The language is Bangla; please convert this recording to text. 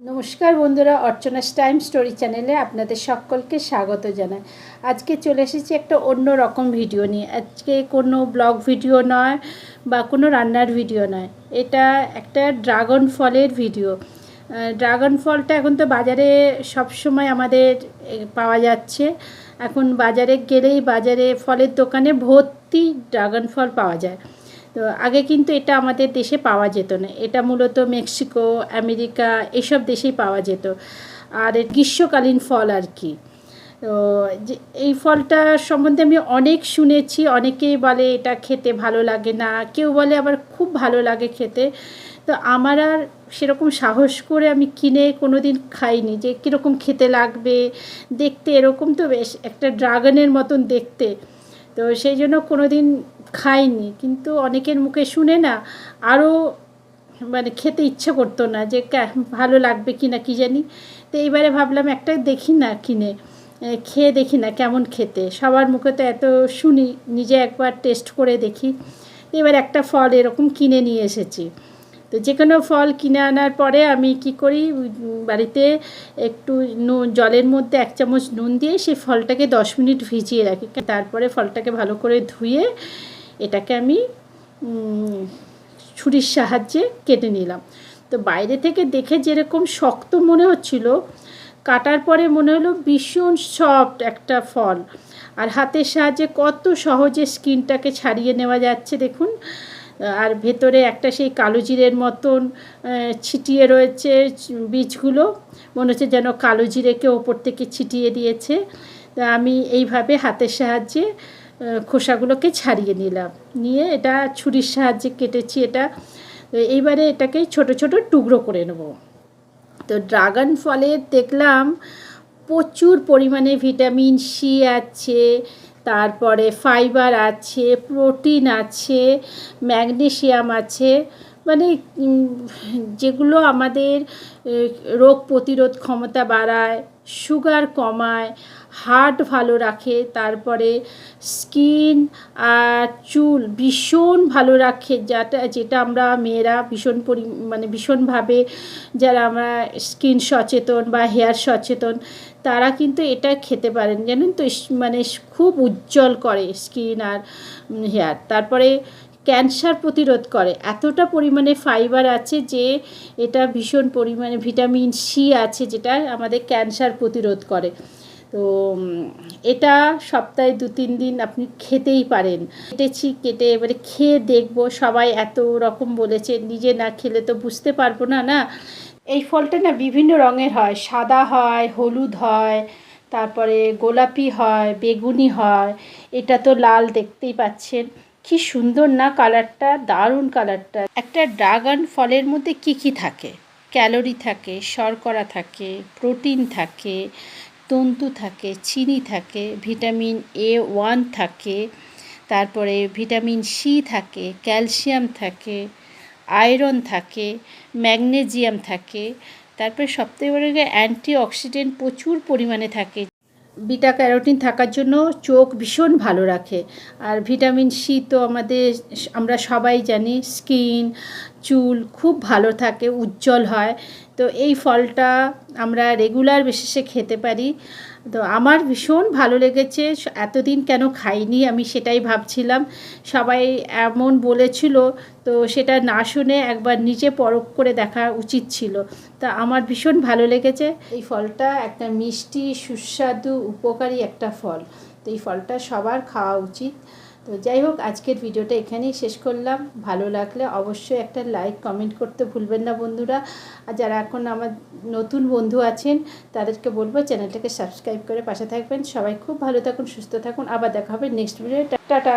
নমস্কার বন্ধুরা, অর্চনাস টাইম স্টোরি চ্যানেলে আপনাদের সকলকে স্বাগত জানাই। আজকে চলে এসেছি একটা অন্য রকম ভিডিও নিয়ে। আজকে কোনো ব্লগ ভিডিও নয় বা কোনো রান্নার ভিডিও নয়। এটা একটা ড্রাগন ফলের ভিডিও। ড্রাগন ফলটা এখন তো বাজারে সব সময় আমাদের পাওয়া যাচ্ছে। এখন বাজারে গেলেই বাজারে ফলের দোকানে ভর্তি ড্রাগন ফল পাওয়া যায়। তো আগে কিন্তু এটা আমাদের দেশে পাওয়া যেত না। এটা মূলত মেক্সিকো, আমেরিকা এসব দেশেই পাওয়া যেত। আর গ্রীষ্মকালীন ফল আর কি। তো এই ফলটা সম্বন্ধে আমি অনেক শুনেছি, অনেকেই বলে এটা খেতে ভালো লাগে না, কেউ বলে আবার খুব ভালো লাগে খেতে। তো আমার আর সেরকম সাহস করে আমি কিনে কোনো দিন খাইনি যে কীরকম খেতে লাগবে, দেখতে এরকম তো বেশ একটা ড্রাগনের মতন দেখতে। তো সেই জন্য কোনো দিন খাইনি, কিন্তু অনেকের মুখে শুনে না আরও মানে খেতে ইচ্ছে করতো না যে ভালো লাগবে কি না কি জানি? তো এইবারে ভাবলাম একটা দেখি না কিনে খেয়ে দেখি না কেমন খেতে। সবার মুখে তো এত শুনি, নিজে একবার টেস্ট করে দেখি। এবার একটা ফল এরকম কিনে নিয়ে এসেছি। তো যে কোনো ফল কিনে আনার পরে আমি কি করি বাড়িতে একটু নুন জলের মধ্যে এক চামচ নুন দিয়ে সেই ফলটাকে দশ মিনিট ভিজিয়ে রাখি। তারপরে ফলটাকে ভালো করে ধুয়ে এটাকে আমি ছুরির সাহায্যে কেটে নিলাম। তো বাইরে থেকে দেখে যেরকম শক্ত মনে হচ্ছিল, কাটার পরে মনে হলো ভীষণ সফট একটা ফল। আর হাতের সাহায্যে কত সহজে স্কিনটাকে ছাড়িয়ে নেওয়া যাচ্ছে দেখুন। আর ভেতরে একটা সেই কালো জিরের মতন ছিটিয়ে রয়েছে বীজগুলো। মনে হচ্ছে যেন কালো জিরেকে ওপর থেকে ছিটিয়ে দিয়েছে। আমি এইভাবে হাতের সাহায্যে খোসাগুলোকে ছাড়িয়ে নিলাম। নিয়ে এটা ছুরির সাহায্যে কেটেছি এটা। এইবারে এটাকে ছোট ছোট টুকরো করে নেব। তো ড্রাগন ফলে দেখলাম প্রচুর পরিমাণে ভিটামিন সি আছে, তারপরে ফাইবার আছে, প্রোটিন আছে, ম্যাগনেশিয়াম আছে। মানে যেগুলো আমাদের রোগ প্রতিরোধ ক্ষমতা বাড়ায়, সুগার কমায়, হার্ট ভালো রাখে, তারপরে স্কিন আর চুল ভীষণ ভালো রাখে, যেটা যেটা আমরা মেয়েরা ভীষণ পরি মানে ভীষণভাবে যারা আমরা স্কিন সচেতন বা হেয়ার সচেতন, তারা কিন্তু এটা খেতে পারেন, জানেন তো? মানে খুব উজ্জ্বল করে স্কিন আর হেয়ার। তারপরে ক্যান্সার প্রতিরোধ করে। এতটা পরিমাণে ফাইবার আছে যে এটা ভীষণ পরিমাণে ভিটামিন সি আছে যেটা আমাদের ক্যান্সার প্রতিরোধ করে। তো এটা সপ্তাহে দু, তিন দিন আপনি খেতেই পারেন। কেটেছি কেটে এবারে খেয়ে দেখব। সবাই এত রকম বলেছে, নিজে না খেলে তো বুঝতে পারব না না? এই ফলটা না বিভিন্ন রঙের হয়। সাদা হয়, হলুদ হয়, তারপরে গোলাপি হয়, বেগুনি হয়। এটা তো লাল দেখতেই পাচ্ছেন। কি সুন্দর না কালারটা, দারুণ কালারটা। একটা ড্রাগন ফলের মধ্যে কি কি থাকে? ক্যালোরি থাকে, শর্করা থাকে, প্রোটিন থাকে, তন্তু থাকে, চিনি থাকে, ভিটামিন এ ওয়ান থাকে, তারপরে ভিটামিন সি থাকে, ক্যালসিয়াম থাকে, আয়রন থাকে ম্যাগনেজিয়াম থাকে, তারপরে সবথেকে বড় অ্যান্টি অক্সিডেন্ট প্রচুর পরিমাণে থাকে। বিটা ক্যারোটিন থাকার জন্য চোখ ভীষণ ভালো রাখে। আর ভিটামিন সি তো আমাদের, আমরা সবাই জানি, স্কিন চুল খুব ভালো থাকে, উজ্জ্বল হয়। তো এই ফলটা আমরা রেগুলার বেসিসে খেতে পারি। তো আমার ভীষণ ভালো লেগেছে, এতদিন কেন খাইনি আমি সেটাই ভাবছিলাম। সবাই এমন বলেছিল, তো সেটা না শুনে একবার নিজে পরখ করে দেখা উচিত ছিল। তা আমার ভীষণ ভালো লেগেছে। এই ফলটা একটা মিষ্টি, সুস্বাদু, উপকারী একটা ফল। তো এই ফলটা সবার খাওয়া উচিত। তো যাই হোক, আজকের ভিডিওটা এখানেই শেষ করলাম। ভালো লাগলে অবশ্যই একটা লাইক কমেন্ট করতে ভুলবেন না বন্ধুরা। আর যারা এখন আমার নতুন বন্ধু আছেন, তাদেরকে বলব চ্যানেলটাকে সাবস্ক্রাইব করে পাশে থাকবেন। সবাই খুব ভালো থাকুন, সুস্থ থাকুন। আবার দেখা হবে নেক্সট ভিডিও টাটা।